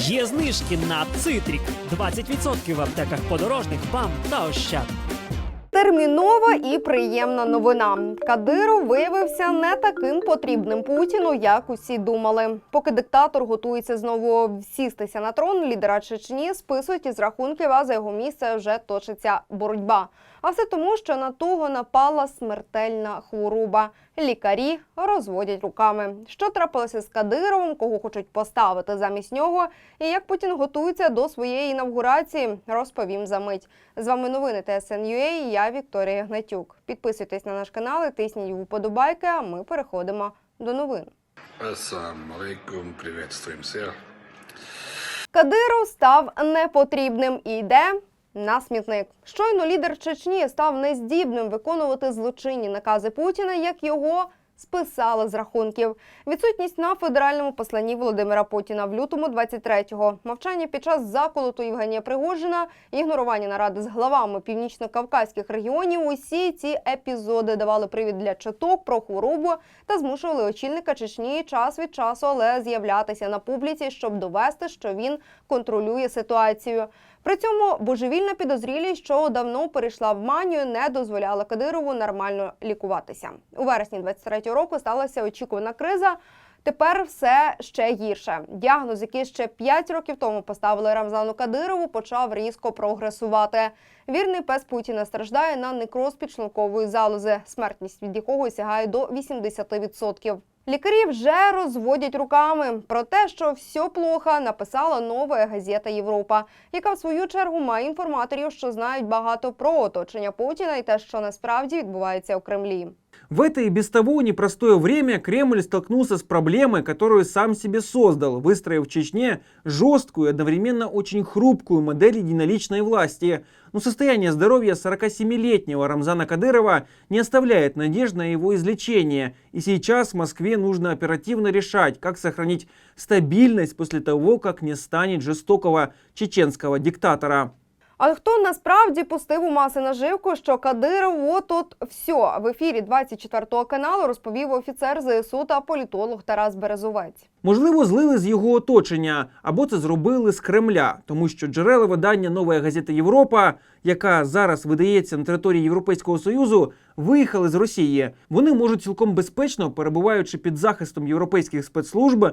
Є знижки на цитрік 20% в аптеках подорожних БАМ та Ощад. Термінова і приємна новина. Кадиров виявився не таким потрібним Путіну, як усі думали. Поки диктатор готується знову сістися на трон, лідера Чечні списують із рахунків, а за його місце вже точиться боротьба. А все тому, що на того напала смертельна хвороба. Лікарі розводять руками. Що трапилося з Кадировим, кого хочуть поставити замість нього, і як Путін готується до своєї інавгурації, розповім за мить. З вами новини ТСН.UA, Я Вікторія Гнатюк. Підписуйтесь на наш канал, і тисніть вподобайки. А ми переходимо до новин. Ассаламу алейкум, приветствуем всех. Кадиров став непотрібним і йде на смітник. Щойно лідер Чечні став нездібним виконувати злочинні накази Путіна, як його списали з рахунків. Відсутність на федеральному посланні Володимира Путіна в лютому 23-го, мовчання під час заколоту Євгенія Пригожина, ігнорування наради з главами північно-кавказьких регіонів. Усі ці епізоди давали привід для чуток про хворобу та змушували очільника Чечні час від часу, але з'являтися на публіці, щоб довести, що він контролює ситуацію. При цьому божевільна підозрілість, що давно перейшла в манію, не дозволяла Кадирову нормально лікуватися. У вересні 23-го року сталася очікувана криза. Тепер все ще гірше. Діагноз, який ще 5 років тому поставили Рамзану Кадирову, почав різко прогресувати. Вірний пес Путіна страждає на некроз підшлункової залози, смертність від якого сягає до 80%. Лікарі вже розводять руками. Про те, що все плохо, написала нова газета Європа, яка в свою чергу має інформаторів, що знають багато про оточення Путіна і те, що насправді відбувається у Кремлі. В это и без того непростое время Кремль столкнулся с проблемой, которую сам себе создал, выстроив в Чечне жесткую и одновременно очень хрупкую модель единоличной власти. Но состояние здоровья 47-летнего Рамзана Кадырова не оставляет надежд на его излечение. И сейчас в Москве нужно оперативно решать, как сохранить стабильность после того, как не станет жестокого чеченского диктатора. Але хто насправді пустив у маси наживку, що Кадиров от от все в ефірі 24 каналу розповів офіцер ЗСУ та політолог Тарас Березовець. Можливо, злили з його оточення, або це зробили з Кремля, тому що джерела видання Нова газета Європа, яка зараз видається на території Європейського союзу, виїхали з Росії. Вони можуть цілком безпечно, перебуваючи під захистом європейських спецслужб,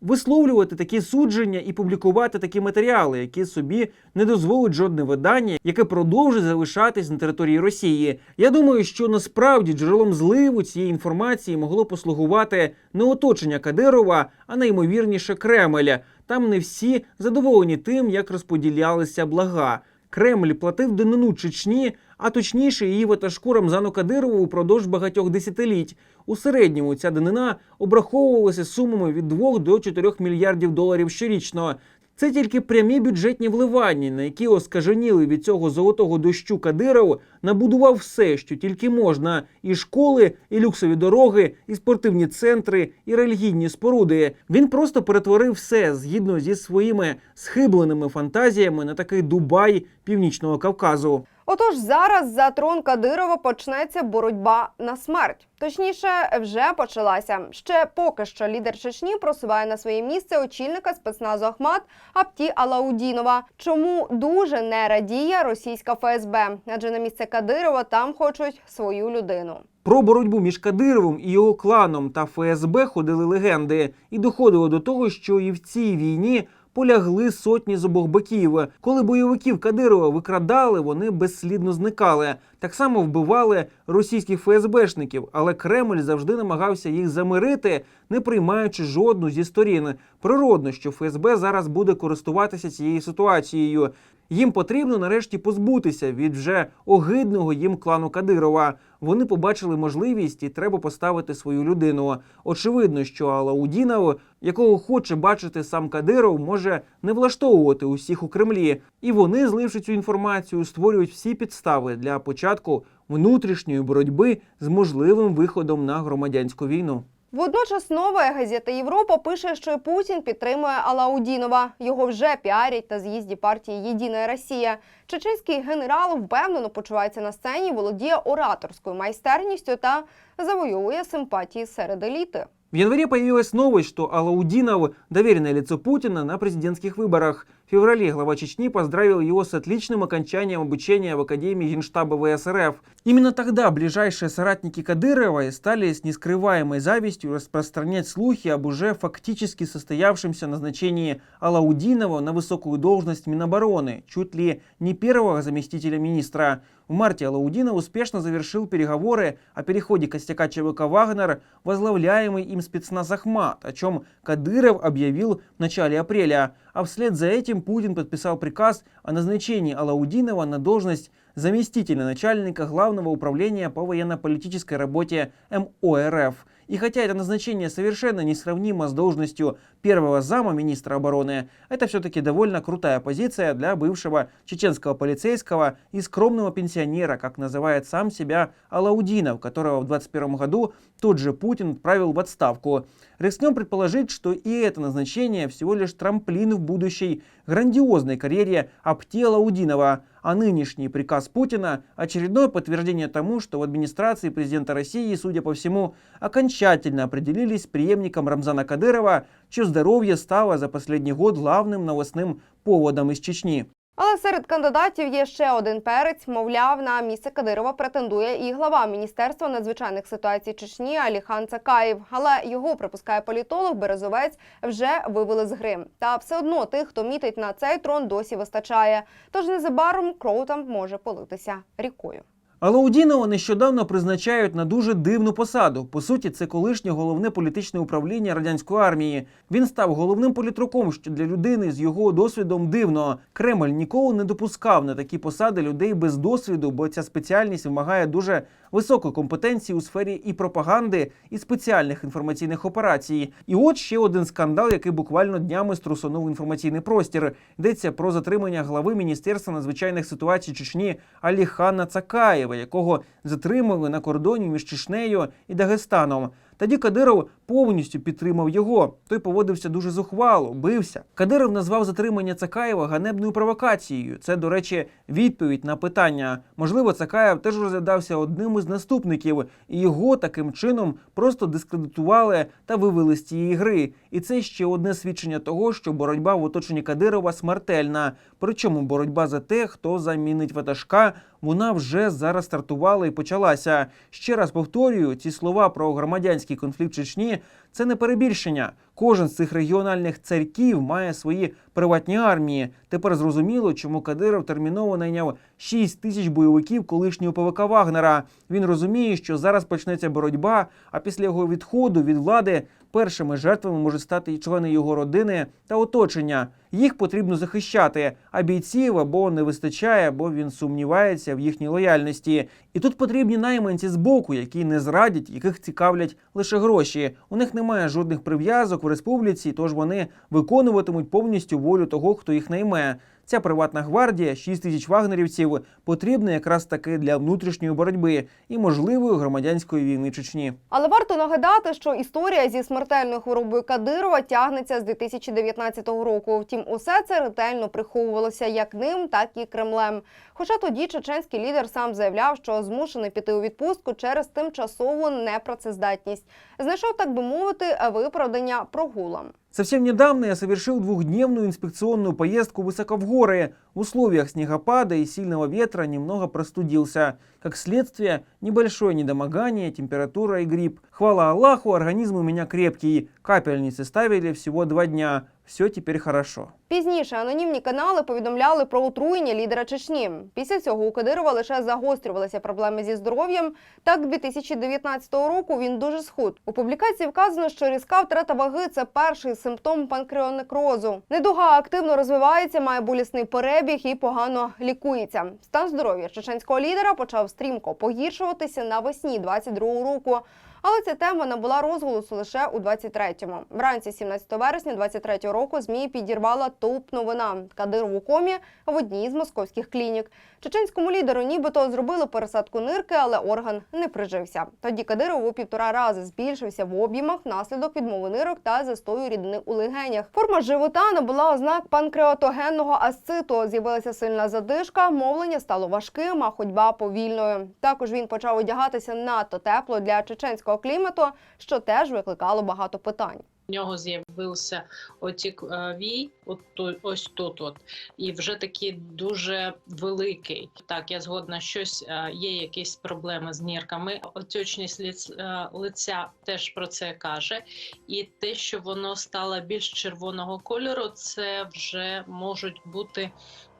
висловлювати такі судження і публікувати такі матеріали, які собі не дозволить жодне видання, яке продовжить залишатись на території Росії. Я думаю, що насправді джерелом зливу цієї інформації могло послугувати не оточення Кадирова, а найімовірніше Кремль. Там не всі задоволені тим, як розподілялися блага. Кремль платив данину Чечні, а точніше її ватажку Рамзану Кадирову упродовж багатьох десятиліть. У середньому ця данина обраховувалася сумами від 2 до 4 мільярдів доларів щорічно. Це тільки прямі бюджетні вливання, на які оскаженіли від цього золотого дощу Кадиров набудував все, що тільки можна: і школи, і люксові дороги, і спортивні центри, і релігійні споруди. Він просто перетворив все згідно зі своїми схибленими фантазіями на такий Дубай Північного Кавказу. Отож, зараз за трон Кадирова почнеться боротьба на смерть. Точніше, вже почалася. Ще поки що лідер Чечні просуває на своє місце очільника спецназу Ахмат Апті Алаудінова. Чому дуже не радіє російська ФСБ? Адже на місце Кадирова там хочуть свою людину. Про боротьбу між Кадировим і його кланом та ФСБ ходили легенди, і доходило до того, що і в цій війні полягли сотні з обох боків. Коли бойовиків Кадирова викрадали, вони безслідно зникали. Так само вбивали російських ФСБшників, але Кремль завжди намагався їх замирити, не приймаючи жодну зі сторін. Природно, що ФСБ зараз буде користуватися цією ситуацією. Їм потрібно нарешті позбутися від вже огидного їм клану Кадирова. Вони побачили можливість і треба поставити свою людину. Очевидно, що Алаудінов, якого хоче бачити сам Кадиров, може не влаштовувати усіх у Кремлі. І вони, зливши цю інформацію, створюють всі підстави для початку внутрішньої боротьби з можливим виходом на громадянську війну. Водночас нова газета Європа пише, що Путін підтримує Алаудінова. Його вже піарять на з'їзді партії Єдина Росія. Чеченський генерал впевнено почувається на сцені, володіє ораторською майстерністю та завойовує симпатії серед еліти. В январе появилась новость, что Алаудинов – доверенное лицо Путина на президентских выборах. В феврале глава Чечни поздравил его с отличным окончанием обучения в Академии Генштаба ВСРФ. Именно тогда ближайшие соратники Кадырова стали с нескрываемой завистью распространять слухи об уже фактически состоявшемся назначении Алаудинова на высокую должность Минобороны, чуть ли не первого заместителя министра. В марте Алаудинов успешно завершил переговоры о переходе костяка ЧВК «Вагнер», возглавляемый им спецназ «Ахмат», о чем Кадыров объявил в начале апреля. А вслед за этим Путин подписал приказ о назначении Алаудинова на должность заместителя начальника Главного управления по военно-политической работе МОРФ. И хотя это назначение совершенно несравнимо с должностью первого зама министра обороны, это все-таки довольно крутая позиция для бывшего чеченского полицейского и скромного пенсионера, как называет сам себя Алаудинов, которого в 2021 году тот же Путин отправил в отставку. Рискнем предположить, что и это назначение всего лишь трамплин в будущей грандиозной карьере Апти Алаудинова, а нынешний приказ Путина – очередное подтверждение тому, что в администрации президента России, судя по всему, окончательно определились с преемником Рамзана Кадырова, чье здоровье стало за последний год главным новостным поводом из Чечни. Але серед кандидатів є ще один перець. Мовляв, на місце Кадирова претендує і глава Міністерства надзвичайних ситуацій Чечні Аліхан Цакаєв. Але його припускає політолог Березовець вже вивели з гри. Та все одно тих, хто мітить на цей трон, досі вистачає. Тож незабаром кров там може политися рікою. Алаудінова нещодавно призначають на дуже дивну посаду. По суті, це колишнє головне політичне управління радянської армії. Він став головним політруком, що для людини з його досвідом дивно. Кремль ніколи не допускав на такі посади людей без досвіду, бо ця спеціальність вимагає дуже високої компетенції у сфері і пропаганди, і спеціальних інформаційних операцій. І от ще один скандал, який буквально днями струсонув інформаційний простір. Йдеться про затримання глави Міністерства надзвичайних ситуацій Чечні Аліхана Цакаєва, якого затримали на кордоні між Чечнею і Дагестаном. Тоді Кадиров повністю підтримав його. Той поводився дуже зухвало, бився. Кадиров назвав затримання Цакаєва ганебною провокацією. Це, до речі, відповідь на питання. Можливо, Цакаєв теж розглядався одним із наступників, і його таким чином просто дискредитували та вивели з цієї гри. І це ще одне свідчення того, що боротьба в оточенні Кадирова смертельна. Причому боротьба за те, хто замінить ватажка, вона вже зараз стартувала і почалася. Ще раз повторюю, ці слова про громадянський конфлікт Чечні це не перебільшення. Кожен з цих регіональних царьків має свої приватні армії. Тепер зрозуміло, чому Кадиров терміново найняв 6 тисяч бойовиків колишнього ПВК Вагнера. Він розуміє, що зараз почнеться боротьба, а після його відходу від влади першими жертвами можуть стати і члени його родини та оточення. Їх потрібно захищати, а бійців або не вистачає, або він сумнівається в їхній лояльності. І тут потрібні найманці з боку, які не зрадять, яких цікавлять лише гроші. У них немає жодних прив'язок в республіці, тож вони виконуватимуть повністю волю того, хто їх найме. Ця приватна гвардія, 6 тисяч вагнерівців, потрібна якраз таки для внутрішньої боротьби і можливої громадянської війни Чечні. Але варто нагадати, що історія зі смертельною хворобою Кадирова тягнеться з 2019 року. Втім, усе це ретельно приховувалося як ним, так і Кремлем. Хоча тоді чеченський лідер сам заявляв, що змушений піти у відпустку через тимчасову непрацездатність. Знайшов, так би мовити, виправдання прогулам. Совсем недавно я совершил двухдневную инспекционную поездку высоко в горы. В условиях снегопада и сильного ветра немного простудился. Как следствие, небольшое недомогание, температура и грипп. Хвала Аллаху, организм у меня крепкий. Капельницы ставили всего два дня. Все теперь хорошо. Пізніше анонімні канали повідомляли про отруєння лідера Чечні. Після цього у Кадирова лише загострювалися проблеми зі здоров'ям. Так, 2019 року він дуже схуд. У публікації вказано, що різка втрата ваги це перший симптом панкреонекрозу. Недуга активно розвивається, має болісний перебіг і погано лікується. Стан здоров'я чеченського лідера почав стрімко погіршуватися навесні 22 року. Але ця тема набула розголосу лише у 23-му. Вранці 17 вересня 23-го року ЗМІ підірвала топ новина. Кадиров у комі в одній з московських клінік. Чеченському лідеру нібито зробили пересадку нирки, але орган не прижився. Тоді Кадиров у півтора рази збільшився в об'ємах внаслідок відмови нирок та застою рідини у легенях. Форма живота набула ознак панкреатогенного асциту. З'явилася сильна задишка, мовлення стало важким, а ходьба повільною. Також він почав одягатися надто тепло для чеченського політичного клімату, що теж викликало багато питань. У нього з'явився отік е, вій, от ось тут, от і вже такий дуже великий. Так, я згодна, щось е, є якісь проблеми з нірками. Отечність ліц, е, лиця теж про це каже. І те, що воно стало більш червоного кольору, це вже можуть бути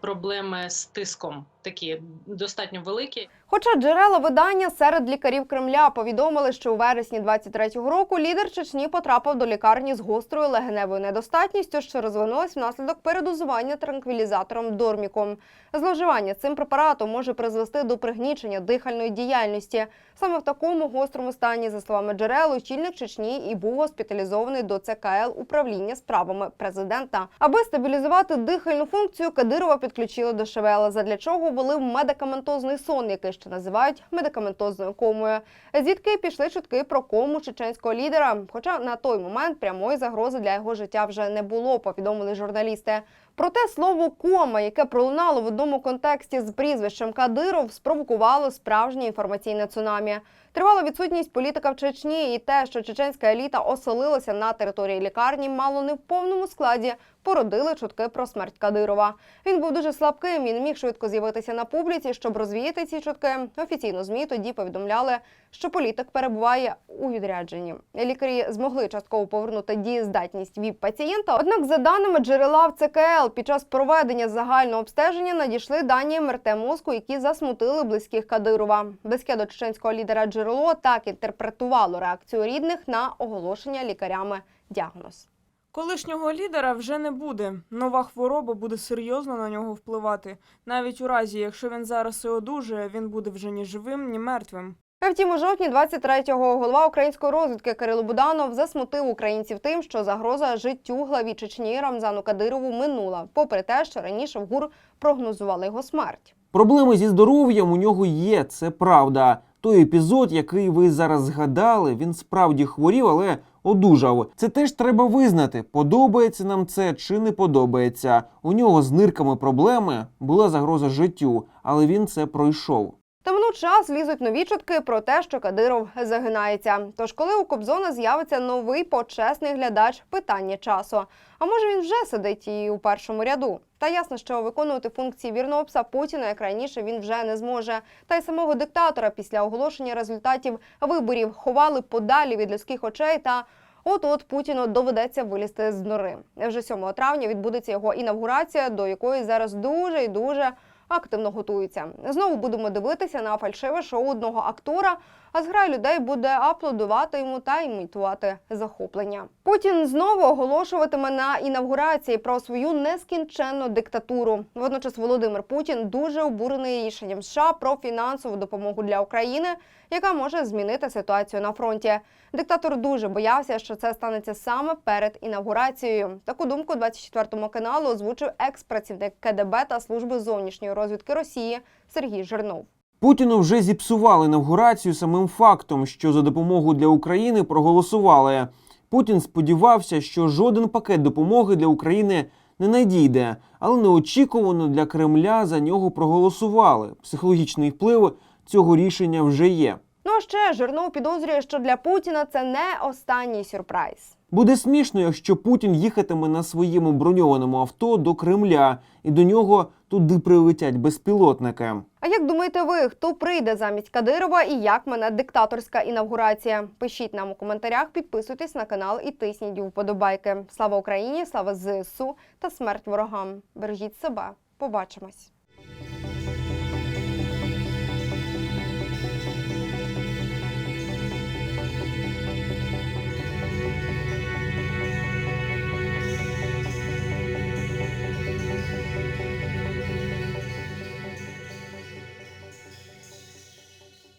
проблеми з тиском, такі достатньо великі. Хоча джерела видання серед лікарів Кремля повідомили, що у вересні 23-го року лідер Чечні потрапив до лікарні з гострою легеневою недостатністю, що розвинулась внаслідок передозування транквілізатором Дорміком. Зловживання цим препаратом може призвести до пригнічення дихальної діяльності. Саме в такому гострому стані, за словами джерел, очільник Чечні і був госпіталізований до ЦКЛ управління справами президента. Аби стабілізувати дихальну функцію, Кадирова підключили до ШВЛ, задля чого в медикаментозний сон, який ще називають медикаментозною комою. Звідки пішли чутки про кому чеченського лідера. Хоча на той момент прямої загрози для його життя вже не було, повідомили журналісти. Проте слово кома, яке пролунало в одному контексті з прізвищем Кадиров, спровокувало справжнє інформаційне цунамі. Тривала відсутність політика в Чечні, і те, що чеченська еліта оселилася на території лікарні, мало не в повному складі породили чутки про смерть Кадирова. Він був дуже слабким не міг швидко з'явитися на публіці, щоб розвіяти ці чутки. Офіційно змі тоді повідомляли, що політик перебуває у відрядженні. Лікарі змогли частково повернути дієздатність віп пацієнта. Однак, за даними джерела в ЦКЛ, під час проведення загального обстеження надійшли дані МРТ мозку, які засмутили близьких Кадирова. Близьке до чеченського лідера джерело так інтерпретувало реакцію рідних на оголошення лікарями діагноз. Колишнього лідера вже не буде. Нова хвороба буде серйозно на нього впливати. Навіть у разі, якщо він зараз і одужує, він буде вже ні живим, ні мертвим. А Втім, у жовтні 23-го голова української розвідки Кирило Буданов засмутив українців тим, що загроза життю главі Чечні Рамзану Кадирову минула, попри те, що раніше в ГУР прогнозували його смерть. Проблеми зі здоров'ям у нього є, це правда. Той епізод, який ви зараз згадали, він справді хворів, але одужав. Це теж треба визнати, подобається нам це чи не подобається. У нього з нирками проблеми була загроза життю, але він це пройшов. Та час лізуть нові чутки про те, що Кадиров загинається. Тож, коли у Кобзона з'явиться новий почесний глядач, питання часу. А може він вже сидить і у першому ряду? Та ясно, що виконувати функції вірного пса Путіна, як раніше, він вже не зможе. Та й самого диктатора після оголошення результатів виборів ховали подалі від людських очей та. От от Путіну доведеться вилізти з нори. Вже 7 травня відбудеться його інавгурація, до якої зараз дуже і дуже активно готуються. Знову будемо дивитися на фальшиве шоу одного актора, а зграя людей буде аплодувати йому та імітувати захоплення. Путін знову оголошуватиме на інавгурації про свою нескінченну диктатуру. Водночас Володимир Путін дуже обурений рішенням США про фінансову допомогу для України, яка може змінити ситуацію на фронті. Диктатор дуже боявся, що це станеться саме перед інавгурацією. Таку думку 24 каналу озвучив екс-працівник КДБ та служби зовнішньої розвідки Росії Сергій Жирнов. Путіну вже зіпсували інавгурацію самим фактом, що за допомогу для України проголосували. Путін сподівався, що жоден пакет допомоги для України не надійде, але неочікувано для Кремля за нього проголосували. Психологічний вплив цього рішення вже є. Ну а ще Жирнов підозрює, що для Путіна це не останній сюрприз. Буде смішно, якщо Путін їхатиме на своєму броньованому авто до Кремля, і до нього туди прилетять безпілотники. А як думаєте ви, хто прийде замість Кадирова і як мене диктаторська інавгурація? Пишіть нам у коментарях, підписуйтесь на канал і тисніть вподобайки. Слава Україні, слава ЗСУ та смерть ворогам. Бережіть себе. Побачимось.